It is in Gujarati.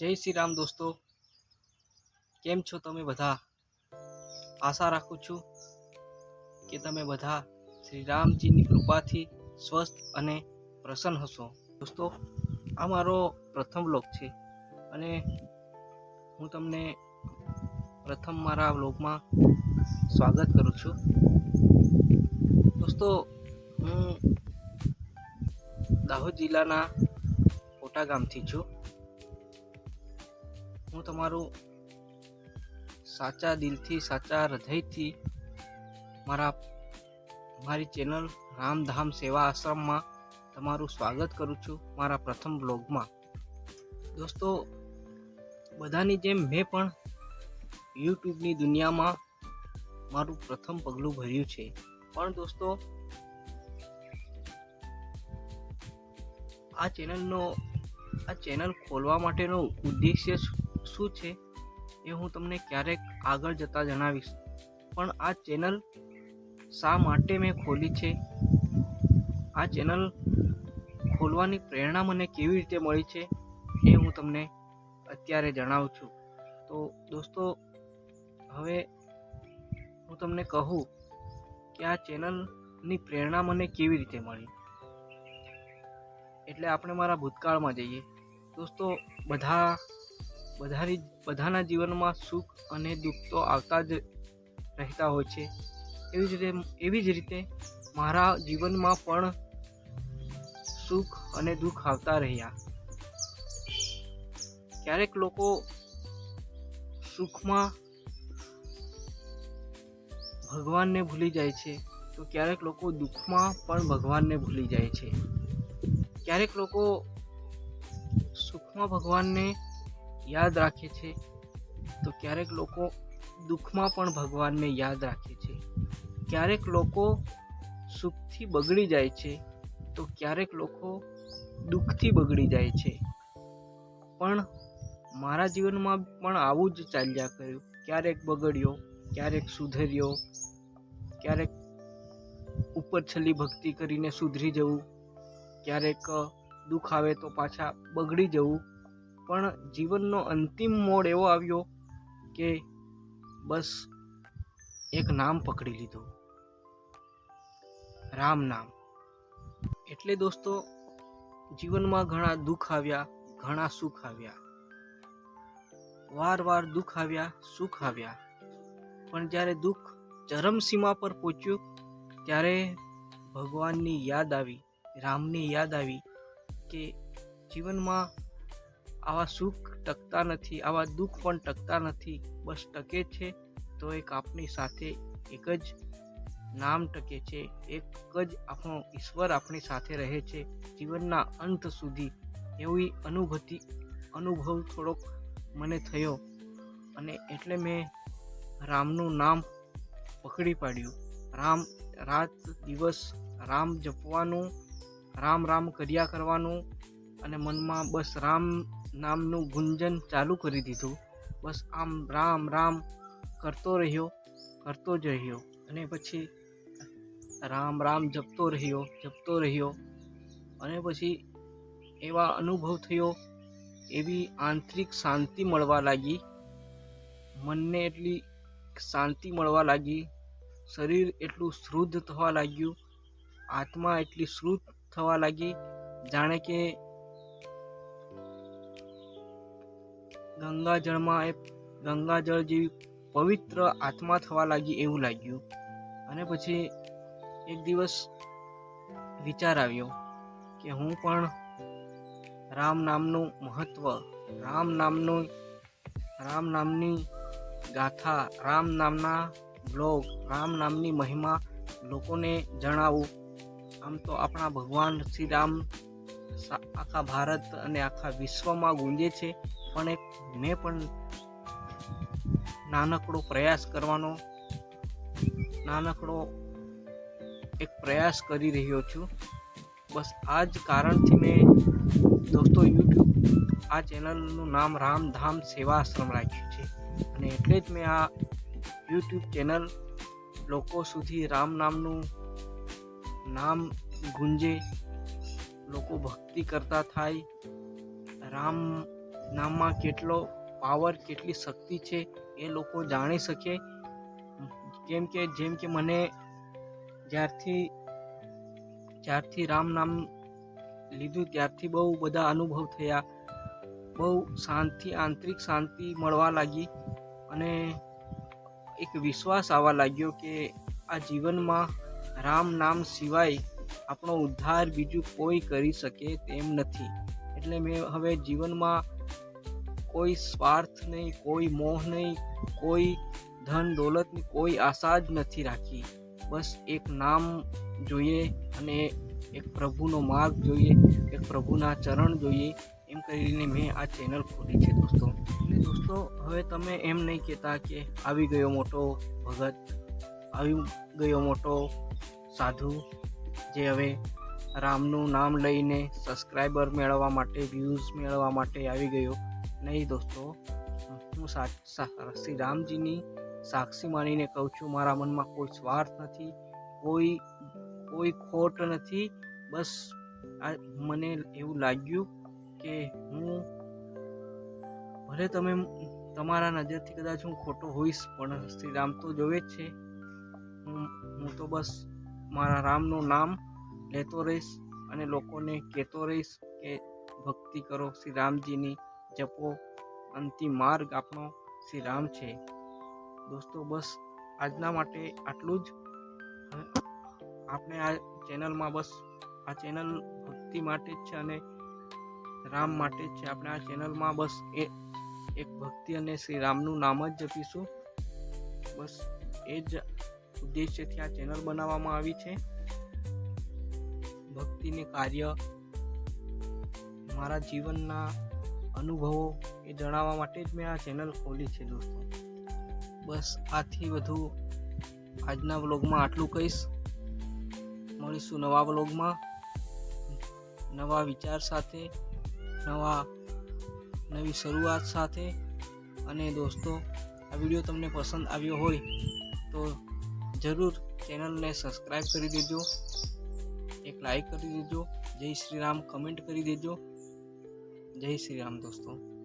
જય શ્રી રામ દોસ્તો. કેમ છો તમે બધા? આશા રાખું છું કે તમે બધા શ્રી રામજીની કૃપાથી સ્વસ્થ અને પ્રસન્ન હશો. દોસ્તો, આ મારો પ્રથમ વ્લોગ છે અને હું તમને પ્રથમ મારા વ્લોગમાં સ્વાગત કરું છું. દોસ્તો, હું દાહોદ જિલ્લાના કોટા ગામથી છું. હું તમારું સાચા દિલથી, સાચા હૃદયથી મારા, મારી ચેનલ રામધામ સેવા આશ્રમમાં તમારું સ્વાગત કરું છું મારા પ્રથમ બ્લોગમાં દોસ્તો, બધાની જેમ મેં પણ યુટ્યુબની દુનિયામાં મારું પ્રથમ પગલું ભર્યું છે. પણ દોસ્તો, આ ચેનલનો, આ ચેનલ ખોલવા માટેનો ઉદ્દેશ્ય શું છે એ હું તમને ક્યારેક આગળ જતાં જણાવીશ. પણ આ ચેનલ શા માટે મેં ખોલી છે? આ ચેનલ ખોલવાની પ્રેરણા મને કેવી રીતે મળી છે એ હું તમને અત્યારે જણાવું છું. તો દોસ્તો, હવે હું તમને કહું કે આ ચેનલની પ્રેરણા મને કેવી રીતે મળી? એટલે આપણે મારા ભૂતકાળમાં જઈએ. દોસ્તો, બધા બધાની બધાના જીવનમાં સુખ અને દુઃખ તો આવતા જ રહેતા હોય છે. એવી જ રીતે, એવી જ રીતે મારા જીવનમાં પણ સુખ અને દુઃખ આવતા રહ્યા. ક્યારેક લોકો સુખમાં ભગવાનને ભૂલી જાય છે, તો ક્યારેક લોકો દુઃખમાં પણ ભગવાનને ભૂલી જાય છે. ક્યારેક લોકો સુખમાં ભગવાનને યાદ રાખે છે, તો ક્યારેક લોકો દુઃખમાં પણ ભગવાનને યાદ રાખે છે. ક્યારેક લોકો સુખથી બગડી જાય છે, તો ક્યારેક લોકો દુઃખથી બગડી જાય છે. પણ મારા જીવનમાં પણ આવું જ ચાલ્યા કર્યું. ક્યારેક બગડ્યો, ક્યારેક સુધર્યો, ક્યારેક ઉપર છલી ભક્તિ કરીને સુધરી જવું, ક્યારેક દુઃખ આવે તો પાછા બગડી જવું પણ જીવનનો અંતિમ મોડ એવો આવ્યો કે બસ એક નામ પકડી લીધું. રામ નામ. એટલે દોસ્તો, જીવનમાં ઘણા દુઃખ આવ્યા, ઘણા સુખ આવ્યા. વાર વાર દુઃખ આવ્યા, સુખ આવ્યા. પણ જ્યારે દુઃખ ચરમસીમા પર પહોંચ્યું, ત્યારે ભગવાનની યાદ આવી, રામની યાદ આવી કે જીવનમાં આવા સુખ ટકતા નથી, આવા દુઃખ પણ ટકતા નથી. બસ ટકે છે તો એક આપણી સાથે એક જ નામ ટકે છે. એક જ આપણો ઈશ્વર આપણી સાથે રહે છે જીવનના અંત સુધી. એવી અનુભૂતિ, અનુભવ થોડોક મને થયો અને એટલે મેં રામનું નામ પકડી પાડ્યું. રામ, રાત, દિવસ, રામ જપવાનું, રામ રામ કર્યા કરવાનું અને મનમાં બસ રામ નામનું ગુંજન ચાલુ કરી દીધું. બસ આમ રામ રામ કરતો રહ્યો, કરતો જ રહ્યો. અને પછી રામ રામ જપતો રહ્યો જપતો રહ્યો. અને પછી એવા અનુભવ થયો, એવી આંતરિક શાંતિ મળવા લાગી. મનને એટલી શાંતિ મળવા લાગી. શરીર એટલું શુદ્ધ થવા લાગ્યું. આત્મા એટલી શુદ્ધ થવા લાગી. જાણે કે ગંગાજળમાં એ ગંગાજળ જેવી પવિત્ર આત્મા થવા લાગી એવું લાગ્યું. અને પછી એક દિવસ વિચાર આવ્યો કે હું પણ રામ નામનું મહત્ત્વ રામ નામનું, રામ નામની ગાથા, રામ નામના બ્લોગ, રામ નામની મહિમા લોકોને જણાવું. આમ તો આપણા ભગવાન શ્રી રામ આખા ભારત અને આખા વિશ્વમાં ગુંજે છે. પણ એક મેં પણ નાનકડો પ્રયાસ કરવાનો, નાનકડો એક પ્રયાસ કરી રહ્યો છું. બસ આ જ કારણથી મેં દોસ્તો યુટ્યુબ, આ ચેનલનું નામ રામધામ સેવા આશ્રમ રાખ્યું છે. અને એટલે જ મેં આ યુટ્યુબ ચેનલ લોકો સુધી રામ નામનું નામ ગુંજે, લોકો ભક્તિ કરતા થાય. રામ નામમાં કેટલો પાવર કેટલી શક્તિ છે એ લોકો જાણી શકે. કેમ કે, જેમ કે મને જ્યારથી જ્યારથી રામ નામ લીધું ત્યારથી બહુ બધા અનુભવ થયા. બહુ શાંતિ, આંતરિક શાંતિ મળવા લાગી અને એક વિશ્વાસ આવવા લાગ્યો કે આ જીવનમાં રામ નામ સિવાય આપણો ઉદ્ધાર બીજું કોઈ કરી શકે તેમ નથી. એટલે મેં હવે જીવનમાં કોઈ સ્વાર્થ નહીં, કોઈ મોહ નહીં, કોઈ ધન દોલતની કોઈ આશા જ નથી રાખી. બસ એક નામ જોઈએ અને એક પ્રભુનો માર્ગ જોઈએ, એક પ્રભુના ચરણ જોઈએ, એમ કરીને મેં આ ચેનલ ખોલી છે દોસ્તો. અને દોસ્તો, હવે તમે એમ નહીં કહેતા કે આવી ગયો મોટો ભગત, આવી ગયો મોટો સાધુ, જે હવે રામનું નામ લઈને સબસ્ક્રાઈબર મેળવવા માટે વ્યૂઝ મેળવવા માટે આવી ગયો. નહીં દોસ્તો. હું શ્રી રામજીની સાક્ષી માનીને કહું છું, મારા મનમાં કોઈ સ્વાર્થ નથી, કોઈ કોઈ ખોટ નથી. બસ આ મને એવું લાગ્યું કે હું, ભલે તમે તમારા નજરથી કદાચ હું ખોટો હોઈશ, પણ શ્રી રામ તો જોવે જ છે. હું તો બસ મારા રામનું નામ લેતો રહીશ અને લોકોને કહેતો રહીશ કે ભક્તિ કરો શ્રી રામજીની જપો. અંતિમ માર્ગ આપણો શ્રી રામ છે. દોસ્તો, બસ આજના માટે આટલું જ. આપણે આ ચેનલમાં બસ આ ચેનલ ભક્તિ માટે જ છે અને રામ માટે જ છે. આપણે આ ચેનલમાં બસ એ, એક ભક્તિ અને શ્રી રામનું નામ જ જપીશું. બસ એ જ ઉદ્દેશ્યથી આ ચેનલ બનાવવામાં આવી છે. ભક્તિને કાર્ય મારા જીવનના અનુભવો એ જણાવવા માટે જ મેં આ ચેનલ ખોલી છે દોસ્તો. બસ આથી વધુ આજના વ્લોગમાં આટલું કહીશ. મળીશું નવા વ્લોગમાં. નવા વિચાર સાથે, નવા, નવી શરૂઆત સાથે. અને દોસ્તો, આ વીડિયો તમને પસંદ આવ્યો હોય તો જરૂર ચેનલને સબસ્ક્રાઈબ કરી દેજો. એક લાઈક કરી દેજો. જય શ્રી રામ કમેન્ટ કરી દેજો. જય શ્રી રામ દોસ્તો.